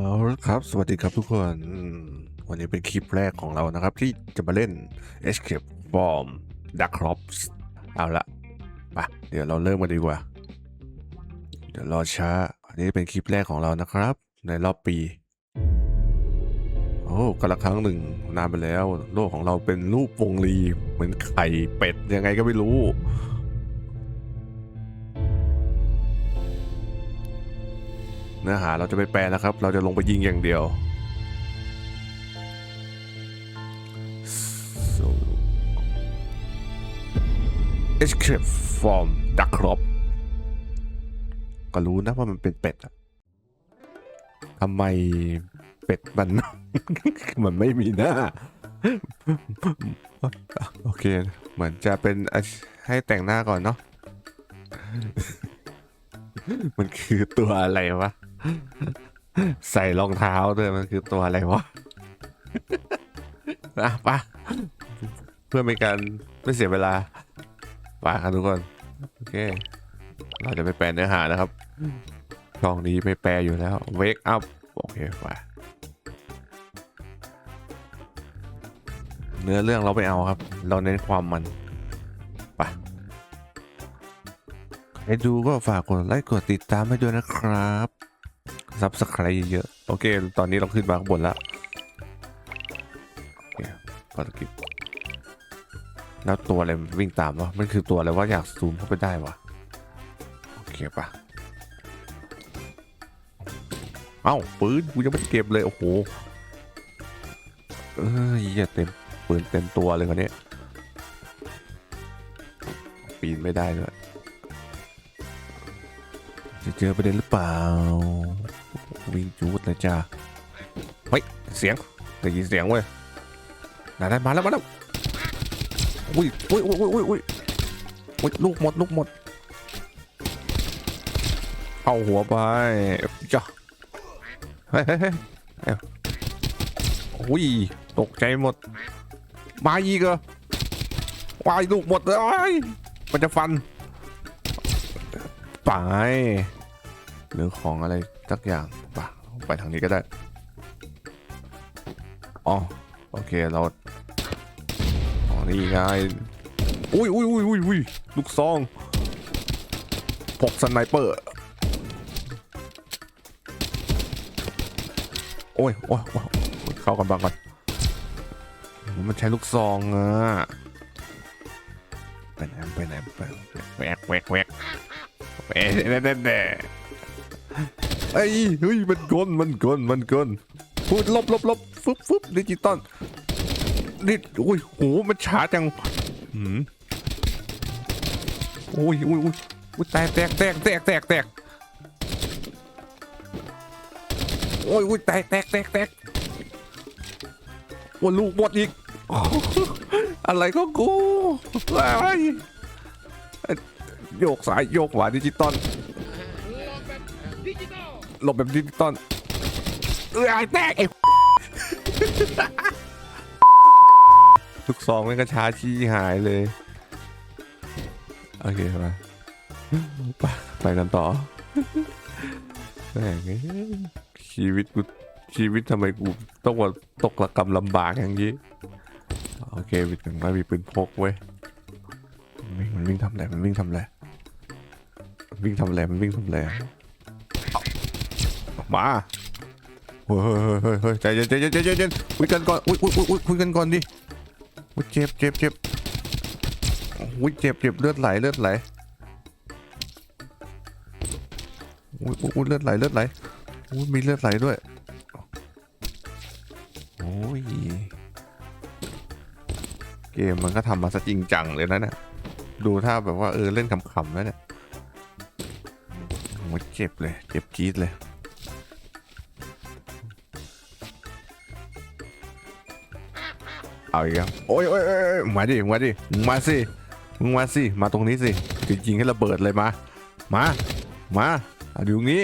เอาละครับ สวัสดีครับทุกคน วันนี้เป็นคลิปแรกของเรานะครับ ที่จะมาเล่น Escape from Dark Crops เอาละไปเดี๋ยวเราเริ่มกันดีกว่า เดี๋ยวรอช้า อันนี้เป็นคลิปแรกของเรานะครับ ในรอบปี โอ้กาละครั้งหนึ่งนานไปแล้ว โลกของเราเป็นรูปวงรีเหมือนไข่เป็ดยังไงก็ไม่รู้ เนื้อหาเราจะไม่แปลนะครับ เราจะลงไปยิงอย่างเดียว so escape from dark crop ก็รู้นะว่ามันเป็นเป็ดอะทำไมเป็ดมัน มันไม่มีหน้า โอเค เหมือนจะเป็นให้แต่งหน้าก่อนเนาะ มันคือตัวอะไรวะ ใส่รองเท้าด้วยมันคือตัวอะไรวะอะปะเพื่อไม่การไม่เสียเวลาไปครับทุกคน โอเค เราจะไปแปลเนื้อหานะครับ ช่องนี้ไม่แปลอยู่แล้ว wake up โอเคไปเนื้อเรื่องเราไม่เอาครับ เราเน้นความมันไปใครดูก็ฝากกดไลค์กดติดตามให้ด้วยนะครับ ซับสไครต์เยอะๆโอเค ตอนนี้เราขึ้นมาข้างบนแล้วโอเคภารกิจแล้วตัวอะไรวิ่งตามวะมันคือตัวอะไรวะอยากซูมเข้าไปได้วะโอเคปะเอ้าปืนกูยังไม่เก็บเลยโอ้โหเอ้ยเหี้ยเต็มปืนเต็มตัวเลยคนนี้ปีนไม่ได้ด้วย เจอประเด็นหรือเปล่า วิ่งจูดเลยจ้าเฮ้ยเสียงได้ยินเสียงเว้ยไหนๆมาแล้วมาแล้วอุ้ยอุ้ยอุ้ยอุ้ยอุ้ยอุ้ยลูกหมดลูกหมดเอาหัวไปจ้าเฮ้ยเฮ้ยเฮ้ยอุ้ยตกใจหมด มาอีกเหรอวายลูกหมดเลยมันจะฟันไป หรือของอะไรสักอย่างปะไปทางนี้ก็ได้อ๋อโอเคเราอ๋อนี่ไงอุ้ยอุ้ยอุ้ยอุ้ยอุ้ยลูกซองพกสไนเปอร์โอ้ยโอ้ยโอ้ยเข้ากันบ้างก่อนมันใช้ลูกซองอะไปไหนไปไหนไปแวกแวกแวกแวกแน่แน่แน่ ไอ้ยเฮ้ยมันกลมันกลมันกลพูดลบลบลบฟึบฟึบดิจิตอลนี่โอ้ยโหมันช้าจังหืมโอ้ยโอ้ยโอ้ยแตกแตกแตกแตกแตกแตกโอ้ยโอ้ยแตกแตกแตกแตกโอ้ยลูกหมดอีก อะไรก็กูอะไรโยกซ้ายโยกขวาดิจิตอล หลบแบบดิจิตอลเอ้ยแตกไอ้ทุกซองมันก็ช้าชี้หายเลย โอเคมาไปไปกันต่อแม่งชีวิตกูชีวิตทำไมกูต้องมาตกระกำลำบากอย่างนี้ โอเควิดถึงมามีปืนพกเว้ยมันวิ่งมันวิ่งทำอะไรมันวิ่งทำอะไรวิ่งทำอะไรมันวิ่งทำอะไร มาเฮ้ยเฮ้ยเฮ้ยเฮ้ยใจเย็นใจเย็นใจเย็นคุยกันก่อนอุ้ยอุ้ยอุ้ยคุยกันก่อนดิอุ้ยเจ็บเจ็บเจ็บอุ้ยเจ็บเจ็บเลือดไหลเลือดไหลอุ้ยอุ้ยอุ้ยเลือดไหลเลือดไหลอุ้ยมีเลือดไหลด้วยโอ้ยเกมมันก็ทำมาซะจริงจังเลยนะเนี่ยดูถ้าแบบว่าเออเล่นขำๆแล้วเนี่ยโอ้ยเจ็บเลย เจ็บจี๊ดเลย เอาอีกแล้วโอ้ยโอ้ยโอ้ยมาดิมาดิมาสิมึงมาสิมาตรงนี้สิจะยิงให้ระเบิดเลยมา มามาเอาดูงี้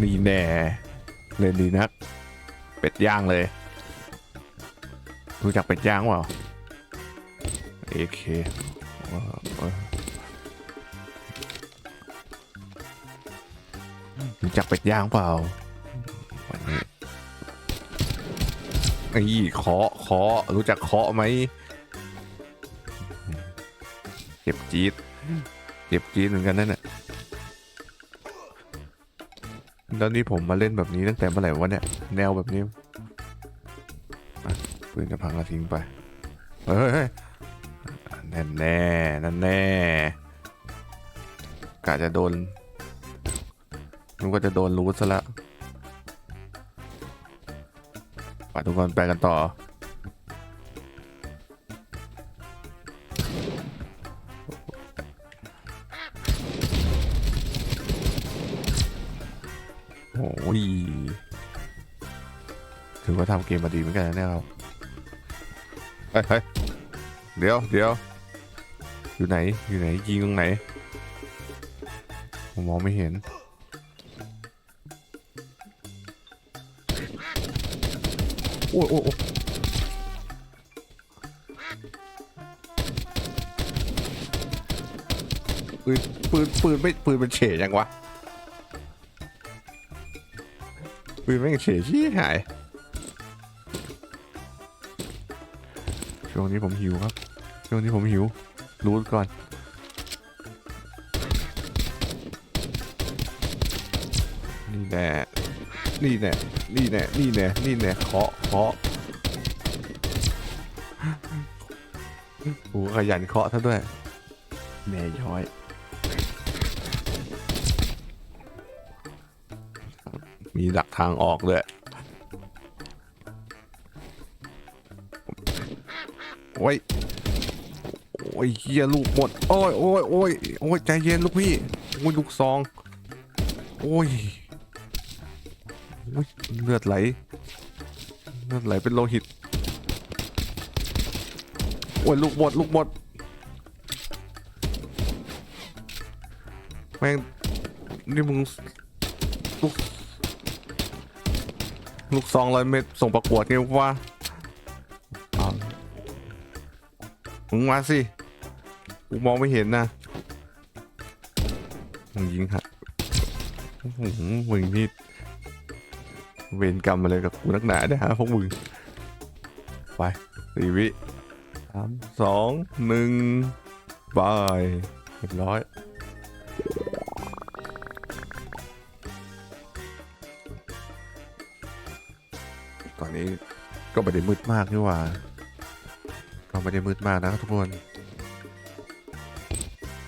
นี่แน่เล่นดีนัก เป็ดย่างเลย รู้จักเป็ดย่างเปล่าเอเครู้จักเป็ดย่างเปล่าวันนี้ ไอ้เคาะเคาะรู้จักเคาะไหมเจ็บจี๊ดเจ็บจี๊ดเหมือนกันนั่นแหละแล้วนี่ผมมาเล่นแบบนี้ตั้งแต่เมื่อไหร่วะเนี่ย แนวแบบนี้ปืนจะพังกระทิ้งไป เฮ้ยนั่นแน่นั่นแน่กะจะโดนนึกว่าจะโดนรูทซะแล้ว ทุกคนไปกันต่อ โอ้ยถือว่าทำเกมมาดีเหมือนกันนะเนี่ยเราเฮ้ยเฮ้ยเดี๋ยวเดี๋ยวอยู่ไหนอยู่ไหนยิงตรงไหนผมมองไม่เห็น อ้ยโอ้ยโอ้ปืนปืนปืนไม่ปืนมันเฉยยังวะปืนแม่เฉยชี้หายช่วงนี้ผมหิวครับ ช่วงนี้ผมหิว รูดก่อนนี่แน่นี่แน่นี่แน่นี่แน่นี่แน่เคาะ เคาะโอ้ขยันเคาะซะด้วยแม่ย้อยมีหลักทางออกเลยโอ้ย โอ้ยเฮียลูกหมด โอ้ยโอ้ยโอ้ยโอ้ยใจเย็นลูกพี่ โอ้ยลูกซอง โอ้ยโอ้ยเลือดไหล เลือดไหลเป็นโลหิต โอ้ยลูกหมดลูกหมด แม่ง นี่มึง ลูก ลูกซองร้อยเม็ดส่งประกวดไงวะอ้ามึงมาสิ กูมองไม่เห็นนะมึงยิงฮะอื้อหือมึงนี่ เวรกรรมอะไรกับกูนักหนาเนี่ยฮะพวกมึง ไปสี่วิสามสองหนึ่งบายเรียบร้อย ตอนนี้ก็ไม่ได้มืดมากนี่หว่า ก็ไม่ได้มืดมากนะทุกคน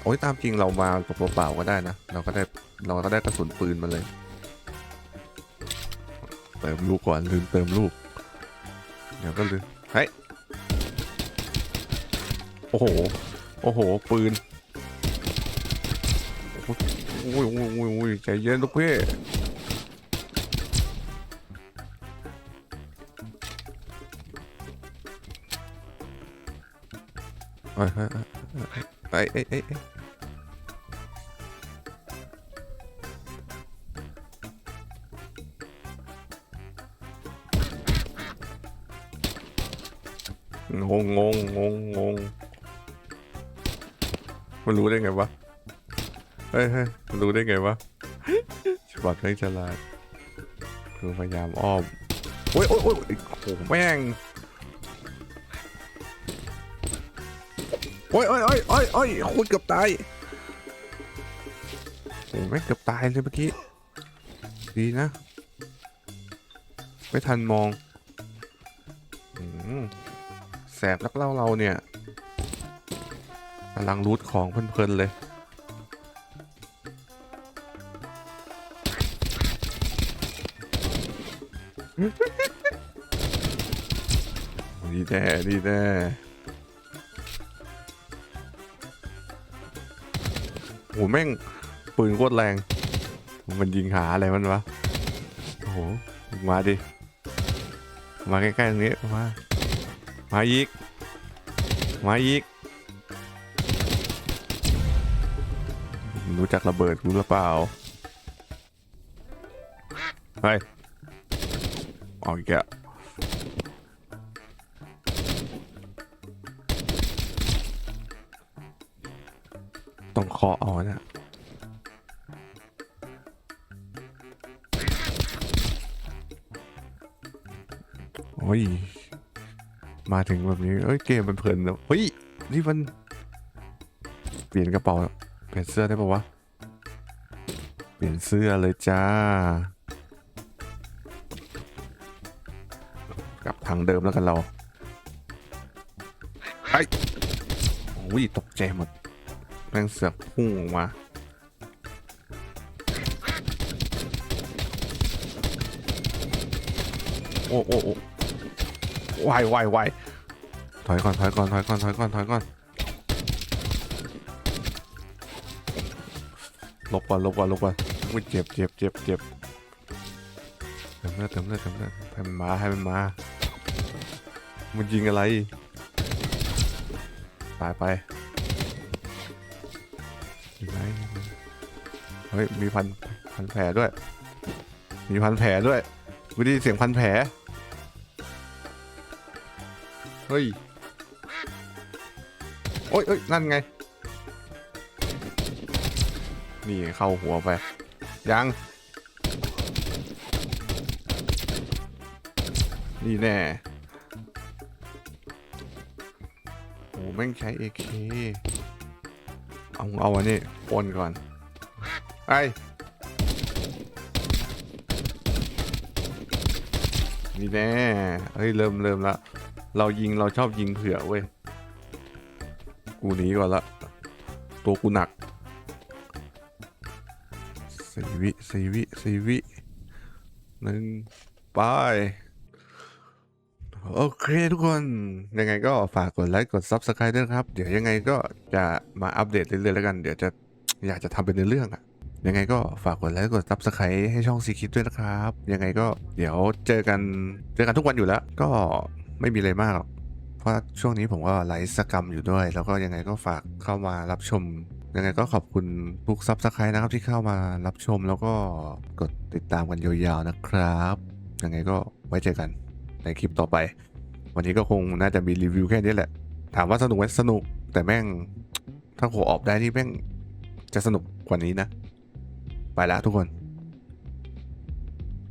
โอ้ยตามจริงเรามากับเปล่าๆก็ได้นะ เราก็ได้เราก็ได้กระสุนปืนมาเลย เติมลูกก่อนลืมเติมลูก เดี๋ยวก็ลืมเฮ้ยโอ้โห โอ้โห ปืน โอ้ยโอ้ยโอ้ยโอ้ยใจเย็นลูกพี่เฮ้ยเฮ้ยเฮ้ยเงงงงงงงงมันรู้ได้ไงวะ เฮ้ยเฮ้ยมันรู้ได้ไงวะฉบับเรื่ฉลาดคือพยายามอ้อมโอ้ยโอ้ยโอ้ยโอ้แม่งโอ้ยโอ้ยโอ้ยโอ้ยโอ้ยคุณเกือบตายโอ้แม่งเกือบตายเลยเมื่อกี้ ดีนะ ไม่ทันมอง อืม แสบนักเล่าเราเนี่ยกำลังรูทของเพลินๆเลย ดีแน่ดีแน่โหแม่ง ปืนโคตรแรง มันยิงหาอะไรมันวะ โอ้โห มาดิ มาใกล้ๆตรงนี้ มา มาอีก มาอีก รู้จักระเบิดรู้หรือเปล่า เฮ้ยออกอีกอะต้องคอเอานะโอ้ย มาถึงแบบนี้เอ้ยเกมมันเพลินแล้วเฮ้ยนี่มัน เปลี่ยนกระเป๋าเปลี่ยนเสื้อได้ปะวะเปลี่ยนเสื้อเลยจ้า กลับทางเดิมแล้วกันเราไอ้โอ้ยตกใจหมดแม่งเสือกพุ่งออกมาโอ้โอ้โอ้ วายวายวายถอยก่อนถอยก่อนถอยก่อนถอยก่อนถอยก่อนหลบก่อนหลบก่อนหลบก่อนอุ้ยเจ็บเจ็บเจ็บเจ็บเติมเลือดเติมเลือดเติมเลือดให้มันมาให้มันมามันยิงอะไรตายไปยิงไหนเฮ้ยมีพันพันแผลด้วย มีพันแผลด้วยกูได้ยินเสียงพันแผล เฮ้ยโอ้ยเอ้ยนั่นไง นี่เข้าหัวไป ยัง นี่แน่โอ้แม่งใช้ AK เอาเอาอันนี้ปนก่อน ไอนี่แน่เฮ้ย เริ่มเริ่มละ เรายิงเราชอบยิงเผื่อเว้ย กูหนีก่อนละ ตัวกูหนักสีวิสีวิสีวิหนึ่งไปโอเคทุกคนยังไงก็ฝากกดไลค์กด Subscribe ด้วยครับ เดี๋ยวยังไงก็จะมาอัปเดตเรื่อยๆแล้วกัน เดี๋ยวจะอยากจะทำเป็นเรื่องอะยังไงก็ฝากกดไลค์กด Subscribe ให้ช่องซีคิดด้วยนะครับ ยังไงก็เดี๋ยวเจอกันเจอกันทุกวันอยู่แล้ว ก็ ไม่มีอะไรมากหรอกเพราะช่วงนี้ผมก็ไลฟ์สกรรมอยู่ด้วย แล้วก็ยังไงก็ฝากเข้ามารับชม ยังไงก็ขอบคุณทุกซับสไครต์นะครับที่เข้ามารับชมแล้วก็กดติดตามกันยาวๆนะครับ ยังไงก็ไว้เจอกันในคลิปต่อไป วันนี้ก็คงน่าจะมีรีวิวแค่นี้แหละ ถามว่าสนุกไหมสนุก แต่แม่งถ้าโคออฟได้นี่แม่งจะสนุกกว่านี้นะ ไปละทุกคน